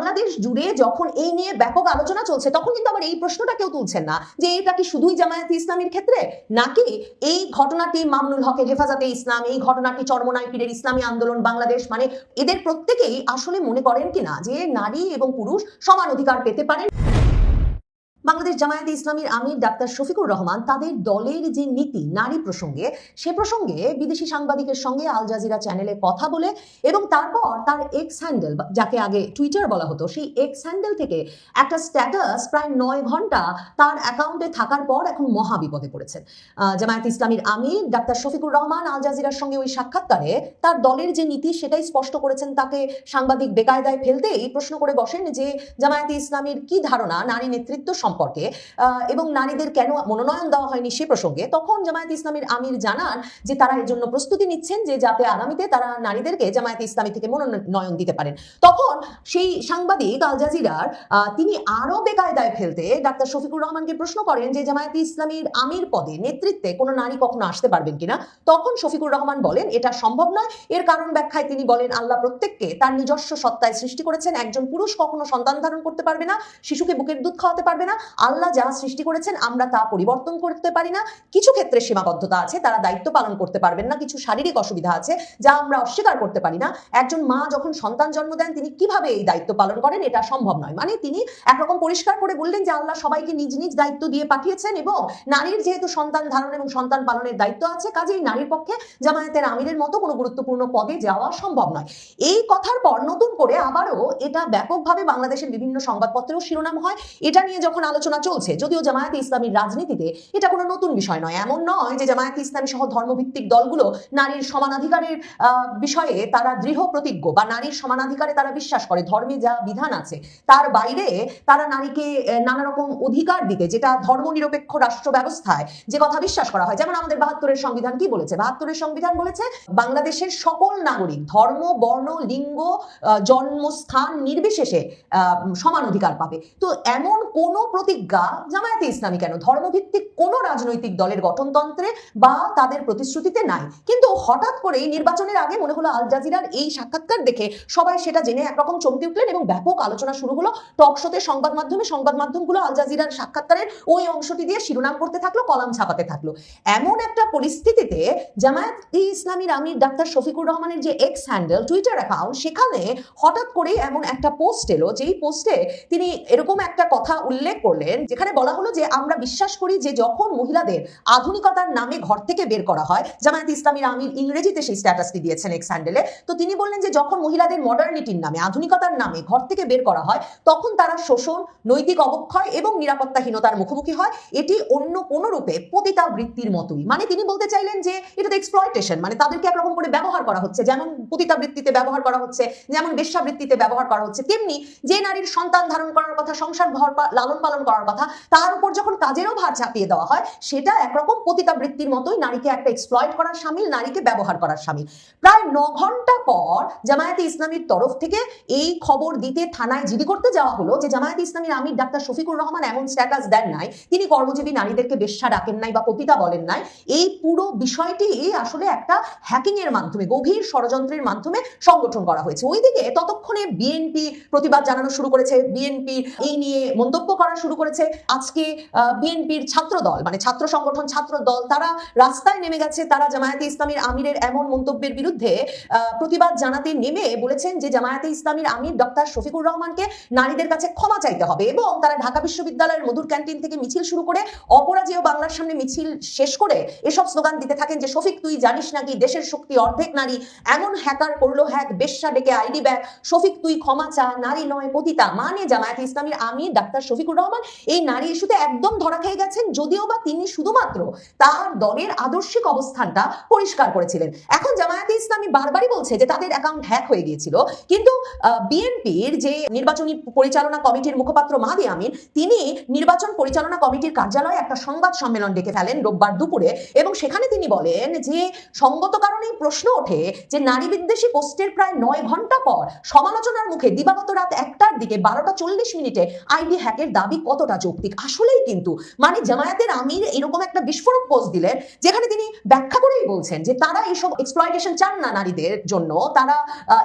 বাংলাদেশ জুড়ে যখন এই নিয়ে ব্যাপক আলোচনা চলছে, তখন কিন্তু আবার এই প্রশ্নটা কেউ তুলছেন না যে এটা কি শুধুই জামায়াতে ইসলামের ক্ষেত্রে? নাকি এই ঘটনাটি মামুনুল হকের হেফাজতে ইসলাম, এই ঘটনাটি চরমনাই পীরের ইসলামী আন্দোলন বাংলাদেশ মানে এদের প্রত্যেকেই আসলে মনে করেন কিনা যে নারী এবং পুরুষ সমান অধিকার পেতে পারেন? বাংলাদেশ জামায়াতে ইসলামীর আমির ডাক্তার শফিকুর রহমান তাদের দলের যে নীতি, নারী প্রসঙ্গে, সে প্রসঙ্গে বিদেশি সাংবাদিকের সঙ্গে আল জাজিরা চ্যানেলে কথা বলে এবং তারপর তার এক্স হ্যান্ডেল যাকে আগে টুইটার বলা হতো, সেই এক্স হ্যান্ডেল থেকে একটা স্ট্যাটাস প্রায় নয় ঘণ্টা তার অ্যাকাউন্টে থাকার পর এখন মহা বিপদে পড়েছেন। জামায়াতে ইসলামীর আমির ডাক্তার শফিকুর রহমান আল জাজিরার সঙ্গে ওই সাক্ষাৎকারে তার দলের যে নীতি, সেটাই স্পষ্ট করেছেন তাকে সাংবাদিক বেকায়দায় ফেলতেই প্রশ্ন করে বসেন যে, জামায়াতে ইসলামীর কি ধারণা, নারী নেতৃত্ব সম্পর্কে এবং নারীদের কেন মনোনয়ন দেওয়া হয়নি সে প্রসঙ্গে তখন জামায়াতে ইসলামীর আমির জানান যে তারা এর জন্য প্রস্তুতি নিচ্ছেন যে যাতে আগামীতে তারা নারীদেরকে জামায়াতে ইসলামী থেকে মনোনয়ন দিতে পারেন। তখন সেই সাংবাদিক আল জাজিরার তিনি আরও বেকায়দায় ফেলতে ডাক্তার শফিকুর রহমানকে প্রশ্ন করেন যে জামায়াতে ইসলামীর আমির পদে নেতৃত্বে কোনো নারী কখনো আসতে পারবেন কিনা? তখন শফিকুর রহমান বলেন, এটা সম্ভব নয়। এর কারণ ব্যাখ্যায় তিনি বলেন, আল্লাহ প্রত্যেককে তার নিজস্ব সত্তায় সৃষ্টি করেছেন। একজন পুরুষ কখনো সন্তান ধারণ করতে পারবে না, শিশুকে বুকের দুধ খাওয়াতে পারবে না আল্লাহ যা সৃষ্টি করেছেন, আমরা তা পরিবর্তন করতে পারি না। কিছু ক্ষেত্রে সীমাবদ্ধতা আছে, তারা দায়িত্ব পালন করতে পারবেন না। কিছু শারীরিক অসুবিধা আছে, যা আমরা অস্বীকার করতে পারি না। একজন মা যখন সন্তান জন্ম দেন, তিনি কীভাবে এই দায়িত্ব পালন করেন, এটা সম্ভব নয়। মানে তিনি একরকম পরিষ্কার করে বললেন যে, আল্লাহ সবাইকে নিজ নিজ দায়িত্ব দিয়ে পাঠিয়েছেন এবং নারীর যেহেতু সন্তান ধারণ এবং সন্তান পালনের দায়িত্ব আছে, কাজেই নারীর পক্ষে জামায়াতের আমিরের মতো কোনো গুরুত্বপূর্ণ পদে যাওয়া সম্ভব নয়। এই কথার পর নতুন করে আবারও এটা ব্যাপকভাবে বাংলাদেশের বিভিন্ন সংবাদপত্রেও শিরোনাম হয়। এটা নিয়ে যখন আলোচনা চলছে। যদিও জামায়াতে ইসলামীর রাজনীতিতে এটা কোনো নতুন বিষয় নয়। এমন নয় যে জামায়াতে ইসলামী সহ ধর্মভিত্তিক দলগুলো নারীর সমানাধিকারের বিষয়ে তারা দৃঢ় প্রতিজ্ঞ বা নারীর সমানাধিকারে তারা বিশ্বাস করে। ধর্মে যা বিধান আছে, তার বাইরে তারা নারীকে নানা রকম অধিকার দিতে, যেটা ধর্মনিরপেক্ষ রাষ্ট্র ব্যবস্থায় যে কথা বিশ্বাস করা হয়। যেমন আমাদের বাহাত্তরের সংবিধান কি বলেছে? বাহাত্তরের সংবিধান বলেছে, বাংলাদেশের সকল নাগরিক ধর্ম, বর্ণ, লিঙ্গ জন্মস্থান নির্বিশেষে সমান অধিকার পাবে। তো এমন কোন প্রতিজ্ঞা জামায়াতে ইসলামী কেন? ধর্মভিত্তিক কোন রাজনৈতিক দলের গঠনতন্ত্রে বা তাদের প্রতিশ্রুতিতে নাই। কিন্তু হঠাৎ করেই নির্বাচনের আগে মনে হলো আল জাজিরার এই সাক্ষাৎকার দেখে সবাই সেটা জেনে একরকম চমকে উঠলেন এবং ব্যাপক আলোচনা শুরু হলো। টক শোতে সংবাদ মাধ্যমে সংবাদ মাধ্যমগুলো আল জাজিরার সাক্ষাৎকারের ওই অংশটি দিয়ে শিরোনাম করতে থাকল, কলাম ছাপাতে থাকল। এমন একটা পরিস্থিতিতে জামায়াত ইসলামীর আমির ডাক্তার শফিকুর রহমানের যে এক্স হ্যান্ডেল টুইটার অ্যাকাউন্ট সেখানে হঠাৎ করেই এমন একটা পোস্ট এলো, যেই পোস্টে তিনি এরকম একটা কথা উল্লেখ করলেন, যেখানে বলা হলো যে আমরা বিশ্বাস করি যে যখন মহিলাদের আধুনিকতার নামে ঘর থেকে বের করা হয়, জামায়াত ইসলামীর আমির ইংরেজিতে সেই স্ট্যাটাসটি দিয়েছেন এক্স হ্যান্ডেলে তো তিনি বললেন যে যখন মহিলাদের মডার্নিটির নামে, আধুনিকতার নামে ঘর থেকে বের করা হয়, তখন তারা শোষণ, নৈতিক অবক্ষয় এবং নিরাপত্তাহীনতার মুখোমুখি হয়। এটি অন্য কোনো রূপে পতিতাবৃত্তির মতোই। মানে তিনি বলতে চাইলেন যে এটা তো এক্সপ্লয়টেশন মানে তাদেরকে একরকম করে ব্যবহার করা হচ্ছে। যেমন পতিতাবৃত্তিতে ব্যবহার করা হচ্ছে, যেমন বেশ্যাবৃত্তিতে ব্যবহার করা হচ্ছে, তেমনি যে নারীর সন্তান ধারণ করার কথা সংসার ঘর লালন পালন করার কথা, তার উপর যখন কাজেরও ভার চাপিয়ে দেওয়া হয়, সেটা একরকম পতিতাবৃত্তির মতোই নারীকে একটা এক্সপ্লয়েট করার সামিল, নারীকে ব্যবহার করার সামিল। প্রায় ন ঘণ্টা পর জামায়াতে ইসলামীর তরফ থেকে এই খবর দিতে, থানায় জিডি করতে যাওয়া হলো যে জামায়াতে ইসলামীর আমির ডাক্তার শফিকুর রহমান এমন স্ট্যাটাস দেন নাই, তিনি কর্মজীবী নারীদেরকে বেশ্যা ডাকেন নাই বা পতিতা বলেন নাই। এই পুরো বিষয়টি আসলে একটা হ্যাকিং এর মাধ্যমে, গভীর ষড়যন্ত্রের মাধ্যমে সংগঠন করা হয়েছে। ওইদিকে ততক্ষণে বিএনপি প্রতিবাদ জানানো শুরু করেছে। বিএনপি এই নিয়ে মন্তব্য করা শুরু করেছে আজকে বিএনপির ছাত্র দল মানে ছাত্র সংগঠন ছাত্র দল তারা রাস্তায় নেমে গেছে, তারা জামায়াতে ইসলামীর আমিরের এমন মন্তব্যের বিরুদ্ধে প্রতিবাদ জানাতে নেমে বলেছেন যে জামায়াতে ইসলামীর আমির ডক্টর শফিকুর রহমানকে নারীদের কাছে ক্ষমা চাইতে হবে এবং তারা ঢাকা বিশ্ববিদ্যালয়ের মধুর ক্যান্টিন থেকে মিছিল শুরু করে অপরাজেয় বাংলার সামনে মিছিল শেষ করে এসব স্লোগান দিতে থাকেন যে, শফিক, তুই জানিস নাকি দেশের শক্তি অর্ধেক নারী? এমন হ্যাকার করল হ্যাক, বেশ্যা ডেকে আইডি ব্যাগ। শফিক, তুই ক্ষমা চা, নারী নয়, পতিতা। মানে জামায়াতে ইসলামীর আমির ডাক্তার শফিকুর রহমান এই নারী ইস্যুতে একদম ধরা খেয়ে গেছেন যদিও বা তিনি শুধুমাত্র তার দলের আদর্শিক অবস্থানটা পরিষ্কার করেছিলেন। এখন জামায়াতে ইসলামী বারবারই বলছে যে তাদের অ্যাকাউন্ট হ্যাক হয়ে গিয়েছিল। কিন্তু বিএনপির যে নির্বাচনী পরিচালনা কমিটির মুখপাত্র মাহাদি আমিন, তিনি নির্বাচন পরিচালনা কমিটির কার্যালয়ে একটা সংবাদ সম্মেলন ডেকে ফেলেন রোববার দুপুরে এবং সেখানে তিনি বলেন যে, সঙ্গত কারণেই প্রশ্ন ওঠে যে নারী বিদ্বেষী পোস্টের প্রায় নয় ঘণ্টা পর সমালোচনার মুখে দিবাগত রাত একটার দিকে বারোটা চল্লিশ মিনিটে আইডি হ্যাকের দাবি কতটা যৌক্তিক? আসলেই কিন্তু মানে জামায়াতের আমির এরকম একটা বিস্ফোরক পোস্ট দিলেন, যেখানে তিনি ব্যাখ্যা করেই বলছেন যে তারা এইসব এক্সপ্লয়টেশন চান না নারীদের জন্য, তারা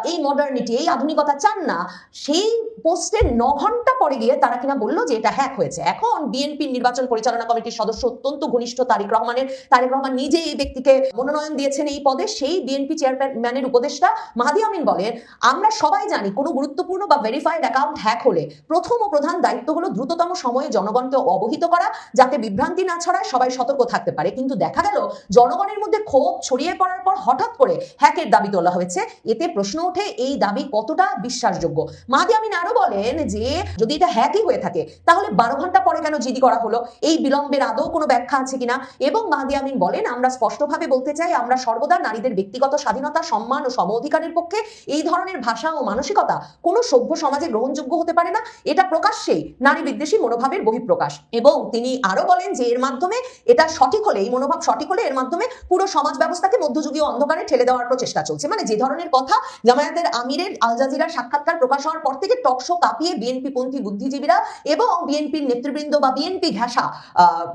এই মডার্নিটি এই আধুনিকতা চান না। সেই পোস্টের ন ঘণ্টা পরে গিয়ে তারা কিনা বলল যে এটা হ্যাক হয়েছে। এখন বিএনপির নির্বাচন পরিচালনা কমিটির সদস্য অত্যন্ত ঘনিষ্ঠ তারিক রহমানের, তারেক রহমান নিজে এই ব্যক্তিকে মনোনয়ন দিয়েছেন এই পদে। সেই বিএনপি চেয়ারম্যানের উপদেষ্টা মাহাদি আমিন বলেন, আমরা সবাই জানি কোনো গুরুত্বপূর্ণ বা ভেরিফাইড অ্যাকাউন্ট হ্যাক হলে প্রথম ও প্রধান দায়িত্ব হলো দ্রুততম সময়ে জনগণকে অবহিত করা, যাতে বিভ্রান্তি না ছড়ায় সবাই সতর্ক থাকতে পারে। কিন্তু দেখা গেল, জনগণের মধ্যে ক্ষোভ ছড়িয়ে পড়ার পর হঠাৎ করে হ্যাকের দাবি তোলা হয়েছে। এতে প্রশ্ন ওঠে, এই দাবি কতটা বিশ্বাসযোগ্য? মাহাদি আমিন আরও বলেন যে, যদি এটা হ্যাকই হয়ে থাকে, তাহলে বারো ঘণ্টা পরে কেন জিডি করা হলো? এই বিলম্বের আদৌ কোনো ব্যাখ্যা আছে কিনা? এবং মাহাদি আমিন বলেন, আমরা স্পষ্টভাবে বলতে চাই, আমরা সর্বদা নারীদের ব্যক্তিগত স্বাধীনতা, সম্মান ও সম অধিকারের পক্ষে এই ধরনের ভাষা ও মানসিকতা কোনো সভ্য সমাজে গ্রহণযোগ্য হতে পারে না। এটা প্রকাশ্যেই নারী বিদ্বেষী মনোভাবের বহিঃপ্রকাশ। এবং তিনি আরও বলেন যে, এর মাধ্যমে এটা সঠিক হলে, এই মনোভাব সঠিক হলে এর মাধ্যমে পুরো সমাজ ব্যবস্থাকে মধ্যযুগীয় অন্ধকারে ঠেলে দেওয়ার প্রচেষ্টা চলছে। মানে যে ধরনের কথা জামায়াতের আমিরের আল জাজিরার সাক্ষাৎকার প্রকাশ হওয়ার পর থেকে টকশো কাঁপিয়ে বিএনপি পন্থী বুদ্ধিজীবীরা এবং বিএনপির নেতৃবৃন্দ বা বিএনপি ঘেঁষা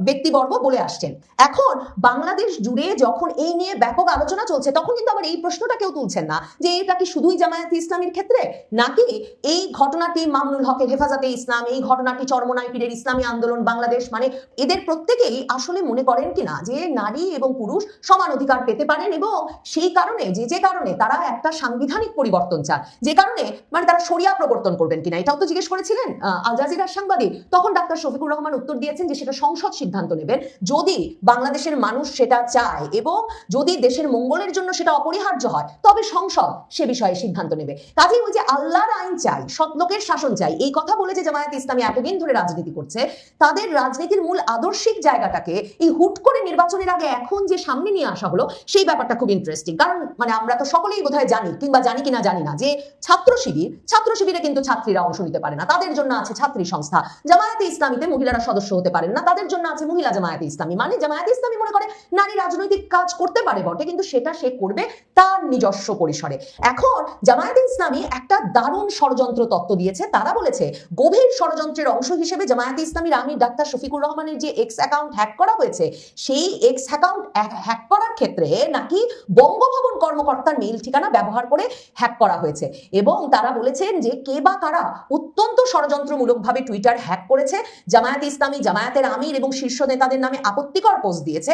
ব্যক্তিবর্গ বলে আসছেন। এখন বাংলাদেশ জুড়ে যখন এই নিয়ে ব্যাপক আলোচনা চলছে, তখন কিন্তু আবার এই প্রশ্নটা কেউ তুলছেন না যে, এটা কি শুধুই জামায়াতে ইসলামের ক্ষেত্রে? নাকি এই ঘটনাটি মামুনুল হকের হেফাজতে ইসলাম, এই ঘটনাটি চরমনাই পীরের ইসলামী আন্দোলন, বাংলাদেশ মানে এদের প্রত্যেকেই আসলে মনে করেন কিনা যে নারী এবং পুরুষ সমান অধিকার পেতে পারেন এবং সেই কারণে, যে যে কারণে তারা একটা সাংবিধানিক পরিবর্তন চান। যে কারণে মানে তারা সরিয়া প্রবর্তন করবেন কিনা, এটাও তো জিজ্ঞেস করেছিলেন আল জাজিরার সাংবাদিক। তখন ডাক্তার শফিকুর রহমান উত্তর দিয়েছেন যে সেটা সংসদ সিদ্ধান্ত নেবেন। যদি বাংলাদেশের মানুষ সেটা চায় এবং যদি দেশের মঙ্গলের জন্য সেটা অপরিহার্য হয়, তবে সংসদ সে বিষয়ে সিদ্ধান্ত নেবে। কাজেই ওই যে আল্লাহর আইন চাই সৎলোকের শাসন চাই, এই কথা বলে যে জামায়াত ইসলামী এতদিন ধরে রাজনীতি করছে, তাদের রাজনীতির মূল আদর্শিক জায়গাটাকে এই হুট করে নির্বাচনের আগে এখন যে সামনে নিয়ে আসা হলো, সেই ব্যাপারটা খুব ইন্টারেস্টিং কারণ মানে আমরা তো সকলেই বোধহয় জানি কিংবা জানি কিনা জানি না যে ছাত্র শিবির, ছাত্র শিবিরে কিন্তু ছাত্রীরা অংশ নিতে পারে না। তাদের জন্য আছে ছাত্রী সংস্থা। জামায়াতে ইসলামীতে মহিলারা সদস্য হতে পারেন না। তাদের জন্য আছে মহিলা জামায়াতে ইসলামী। মানে জামায়াতে ইসলামী মনে করে নারী রাজনৈতিক কাজ করতে পারে বটে, কিন্তু সেটা সে করবে তার নিজস্ব পরিসরে। এখন জামায়াতে ইসলামী একটা দারুণ ষড়যন্ত্র তত্ত্ব দিয়েছে। তারা বলেছে, গভীর ষড়যন্ত্রের অংশ হিসেবে জামায়াতে ইসলামীর আমির ডাক্তার শফিকুর রহমানের যে এক্স অ্যাকাউন্ট হ্যাক করা হয়েছে, সেই এক্স অ্যাকাউন্ট হ্যাক করার ক্ষেত্রে নাকি বঙ্গভবন কর্মকর্তার মেইল ঠিকানা ব্যবহার করে হ্যাক করা হয়েছে। এবং তারা বলেছেন যে কে বা কারা অত্যন্ত ষড়যন্ত্রমূলকভাবে টুইটার হ্যাক করেছে, জামায়াতে ইসলামী, জামায়াতের আমির এবং শীর্ষ নেতাদের নামে আপত্তিকর পোস্ট দিয়েছে।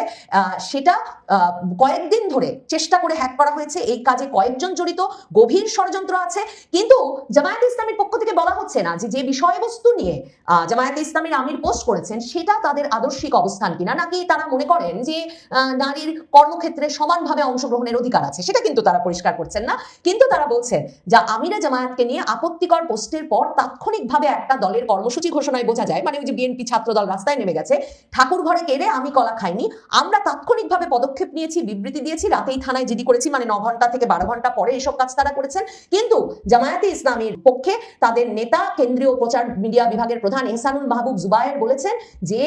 সেটা কয়েকদিন ধরে চেষ্টা করে হ্যাক করা হয়েছে। এই কাজে কয়েকজন জড়িত, গভীর ষড়যন্ত্র আছে। কিন্তু জামায়াতে ইসলামের পক্ষ থেকে বলা হচ্ছে না যে যে বিষয়বস্তু নিয়ে জামায়াতে ইসলামের আমির পোস্ট করেছেন, সেটা তাদের আদর্শিক অবস্থান কিনা নাকি তারা মনে করেন যে নারীর কর্মক্ষেত্রে সমানভাবে অংশগ্রহণের অধিকার আছে, সেটা কিন্তু তারা পরিষ্কার করছেন না। কিন্তু তারা বলছেন যা আমিরা জামায়াতকে নিয়ে আপত্তিকর পোস্টের পর তাৎক্ষণিকভাবে একটা দলের কর্মসূচি ঘোষণায় বোঝা যায় মানে ওই যে বিএনপি ছাত্র দল রাস্তায় নেমে গেছে, ঠাকুর ঘরে কেড়ে আমি কলা খাইনি, আমরা তাৎক্ষণিকভাবে পদক্ষেপ নিয়েছি, বিবৃতি দিয়েছি, রাতেই থানায় জিডি করেছি মানে ন ঘণ্টা থেকে বারো ঘণ্টা পরে এসব কাজ তারা করেছেন। কিন্তু জামায়াতে ইসলামীর পক্ষে তাদের নেতা, কেন্দ্রীয় প্রচার, মিডিয়া বিভাগের প্রধান এহসানুল মাহবুব জুবায়ের বলেছেন যে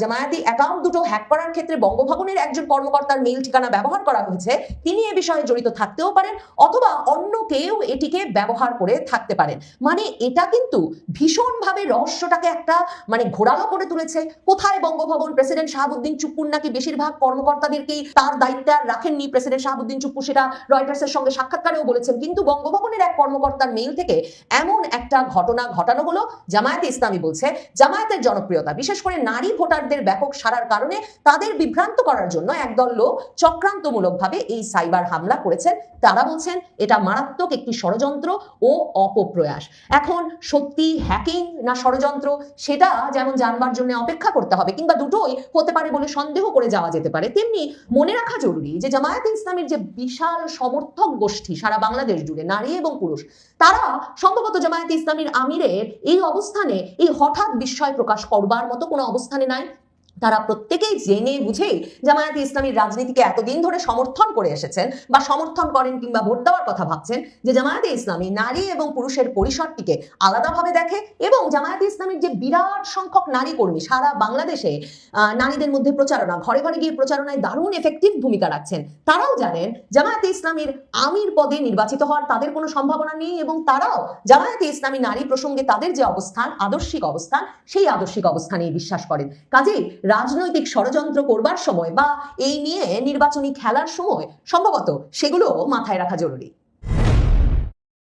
জামায়াতি অ্যাকাউন্ট দুটো হ্যাক করার ক্ষেত্রে বঙ্গভবনের একজন কর্মকর্তার মেইল ঠিকানা ব্যবহার করা হয়েছে। তিনি এ বিষয়ে জড়িত থাকতেও পারেন অথবা অন্য কেউ এটিকে ব্যবহার করে থাকতে পারেন। মানে এটা কিন্তু ভীষণভাবে রহস্যটাকে একটা মানে ঘোরালো করে তুলেছে। কোথায় বঙ্গভবন প্রেসিডেন্ট শাহাবুদ্দিন চুপ্পুর নাকি বেশিরভাগ কর্মকর্তাদেরকেই তার দায়িত্বে আর রাখেননি প্রেসিডেন্ট শাহাবুদ্দিন চুপ্পু সেটা রয়টার্সের সঙ্গে সাক্ষাৎকারেও বলেছেন। কিন্তু বঙ্গভবনের এক কর্মকর্তার মেইল থেকে এমন একটা ঘটনা ঘটানো হলো, জামায়াতে ইসলামী বলছে, জামায়াতের জনপ্রিয়তা, বিশেষ করে নারী ভোটারদের ব্যাপক সারার কারণে তাদের বিভ্রান্ত করার জন্য একদল লোক চক্রান্তমূলকভাবে এই সাইবার হামলা করেছেন। তারা বলছেন, এটা মারাত্মক একটি ষড়যন্ত্র ও অপপ্রয়াস। এখন সত্যি হ্যাকিং না ষড়যন্ত্র, সেটা যেমন জানবার জন্য অপেক্ষা করতে হবে, কিংবা দুটোই হতে পারে বলে সন্দেহ করে যাওয়া যেতে পারে, তেমনি মনে রাখা জরুরি যে জামায়াতে ইসলামের যে বিশাল সমর্থক গোষ্ঠী সারা বাংলাদেশ জুড়ে নারী এবং পুরুষ, তারা সম্ভবত জামায়াতে ইসলামীর আমিরের এই অবস্থানে এই হঠাৎ বিস্ময় প্রকাশ করবার মতো কোনো অবস্থানে নাই। তারা প্রত্যেকেই জেনে বুঝেই জামায়াতে ইসলামীর রাজনীতিকে এতদিন ধরে সমর্থন করে এসেছেন বা সমর্থন করেন কিংবা ভোট দেওয়ার কথা ভাবছেন যে জামায়াতে ইসলামী নারী এবং পুরুষের পরিসরটিকে আলাদাভাবে দেখে এবং জামায়াতে ইসলামীর যে বিরাট সংখ্যক নারী কর্মী সারা বাংলাদেশে নারীদের মধ্যে প্রচারণা, ঘরে ঘরে গিয়ে প্রচারণায় দারুণ এফেক্টিভ ভূমিকা রাখছেন। তারাও জানেন জামায়াতে ইসলামীর আমির পদে নির্বাচিত হওয়ার তাদের কোনো সম্ভাবনা নেই এবং তারাও জামায়াতে ইসলামী নারী প্রসঙ্গে তাদের যে অবস্থান, আদর্শিক অবস্থান, সেই আদর্শিক অবস্থানেই বিশ্বাস করেন। কাজেই রাজনৈতিক ষড়যন্ত্র করবার সময় বা এই নিয়ে নির্বাচনী খেলার সময়, সম্ভবত সেগুলো মাথায় রাখা জরুরি।